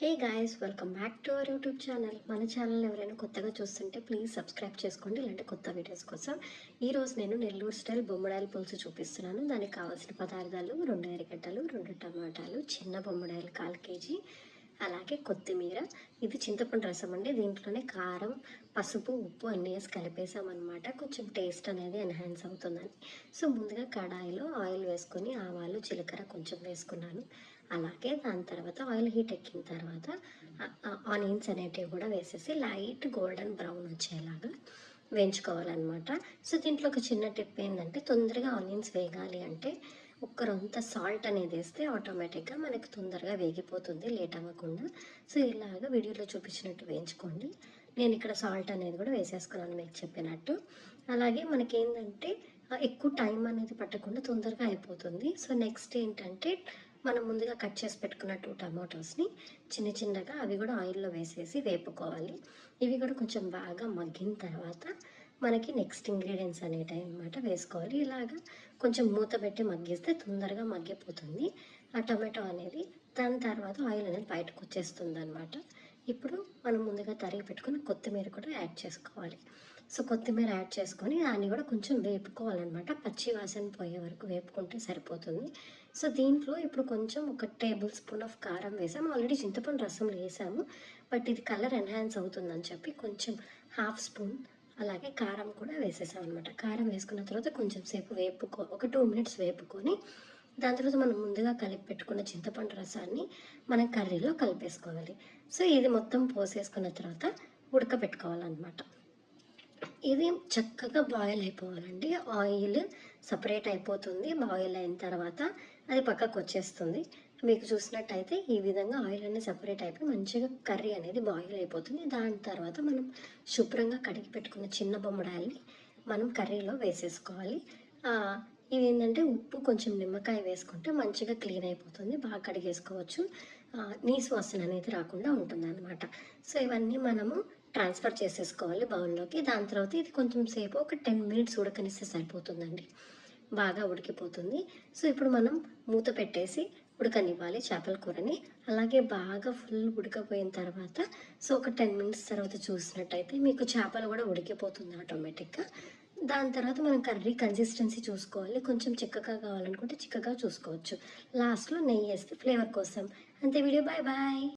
Hey guys welcome back to our YouTube channel మన channel ఎవరైనా కొత్తగా చూస్తుంటే ప్లీజ్ సబ్స్క్రైబ్ చేసుకోండి ఇలాంటి కొత్త వీడియోస్ కోసం. ఈరోజు నేను నెల్లూరు స్టైల్ బొమ్మడాయిల పులుసు చూపిస్తున్నాను. దానికి కావాల్సిన పదార్థాలు రెండు ఎరగడ్డలు రెండు టమాటాలు చిన్న బొమ్మడాయిలు కాల్ కేజీ. అలాగే కొత్తిమీర ఇది చింతపండు రసం అండి. దీంట్లోనే కారం పసుపు ఉప్పు అన్నీ వేసి కలిపేసామన్నమాట. కొంచెం టేస్ట్ అనేది ఎన్హాన్స్ అవుతుందని. సో ముందుగా కడాయిలో ఆయిల్ వేసుకొని ఆవాలు జీలకర్ర కొంచెం వేసుకున్నాను. అలాగే దాని తర్వాత ఆయిల్ హీట్ ఎక్కిన తర్వాత ఆనియన్స్ అనేటివి కూడా వేసేసి లైట్ గోల్డెన్ బ్రౌన్ వచ్చేలాగా వేయించుకోవాలన్నమాట. సో దీంట్లో ఒక చిన్న టిప్ ఏంటంటే తొందరగా ఆనియన్స్ వేగాలి అంటే ఒక్క రొంత సాల్ట్ అనేది వేస్తే ఆటోమేటిక్గా మనకి తొందరగా వేగిపోతుంది లేట్ అవ్వకుండా. సో ఇలాగ వీడియోలో చూపించినట్టు వేయించుకోండి. నేను ఇక్కడ సాల్ట్ అనేది కూడా వేసేసుకున్నాను మీకు చెప్పినట్టు. అలాగే మనకి ఏంటంటే ఎక్కువ టైం అనేది పట్టకుండా తొందరగా అయిపోతుంది. సో నెక్స్ట్ ఏంటంటే మనం ముందుగా కట్ చేసి పెట్టుకున్న టూ టమాటోస్ని చిన్న చిన్నగా అవి కూడా ఆయిల్లో వేసేసి వేపుకోవాలి. ఇవి కూడా కొంచెం బాగా మగ్గిన తర్వాత మనకి నెక్స్ట్ ఇంగ్రీడియంట్స్ అనేటివి అనమాట వేసుకోవాలి. ఇలాగా కొంచెం మూత పెట్టి మగ్గిస్తే తొందరగా మగ్గిపోతుంది. ఆ టమాటో అనేది దాని తర్వాత ఆయిల్ అనేది బయటకు వచ్చేస్తుంది అనమాట ఇప్పుడు మనం ముందుగా తరిగి పెట్టుకుని కొత్తిమీర కూడా యాడ్ చేసుకోవాలి. సో కొత్తిమీర యాడ్ చేసుకొని దాన్ని కూడా కొంచెం వేపుకోవాలన్నమాట. పచ్చి వాసన పోయే వరకు వేపుకుంటే సరిపోతుంది. సో దీంట్లో ఇప్పుడు కొంచెం ఒక టేబుల్ స్పూన్ ఆఫ్ కారం వేసాము ఆల్రెడీ చింతపండు రసం వేసాము. బట్ ఇది కలర్ ఎన్హాన్స్ అవుతుందని చెప్పి కొంచెం హాఫ్ స్పూన్ అలాగే కారం కూడా వేసేసాం అనమాట కారం వేసుకున్న తర్వాత కొంచెం సేపు వేపుకో ఒక టూ మినిట్స్ వేపుకొని దాని తర్వాత మనం ముందుగా కలిపి పెట్టుకున్న చింతపండు రసాన్ని మనం కర్రీలో కలిపేసుకోవాలి. సో ఇది మొత్తం పోసేసుకున్న తర్వాత ఉడకబెట్టుకోవాలన్నమాట. ఇది చక్కగా బాయిల్ అయిపోవాలండి. ఆయిల్ సపరేట్ అయిపోతుంది. బాయిల్ అయిన తర్వాత అది పక్కకు వచ్చేస్తుంది మీకు చూసినట్టయితే ఈ విధంగా ఆయిల్ అనేది సపరేట్ అయిపోయి మంచిగా కర్రీ అనేది బాయిల్ అయిపోతుంది. దాని తర్వాత మనం శుభ్రంగా కడిగి పెట్టుకున్న చిన్న బొమ్మడాయల్ని మనం కర్రీలో వేసేసుకోవాలి. ఇవి ఏంటంటే ఉప్పు కొంచెం నిమ్మకాయ వేసుకుంటే మంచిగా క్లీన్ అయిపోతుంది. బాగా కడిగేసుకోవచ్చు. నీసు వాసన అనేది రాకుండా ఉంటుంది అనమాట సో ఇవన్నీ మనము ట్రాన్స్ఫర్ చేసేసుకోవాలి బౌల్లోకి దాని తర్వాత ఇది కొంచెం సేపు ఒక టెన్ మినిట్స్ ఉడకనిస్తే సరిపోతుందండి. బాగా ఉడికిపోతుంది. సో ఇప్పుడు మనం మూత పెట్టేసి ఉడకనివ్వాలి చేపల కూరని. అలాగే బాగా ఫుల్ ఉడకపోయిన తర్వాత సో ఒక టెన్ మినిట్స్ తర్వాత చూసినట్టయితే మీకు చేపలు కూడా ఉడికిపోతుంది ఆటోమేటిక్గా. దాని తర్వాత మనం కర్రీ కన్సిస్టెన్సీ చూసుకోవాలి. కొంచెం చిక్కగా కావాలనుకుంటే చిక్కగా చూసుకోవచ్చు. లాస్ట్లో నెయ్యి వేస్తే ఫ్లేవర్ కోసం. అంతే వీడియో. Bye bye.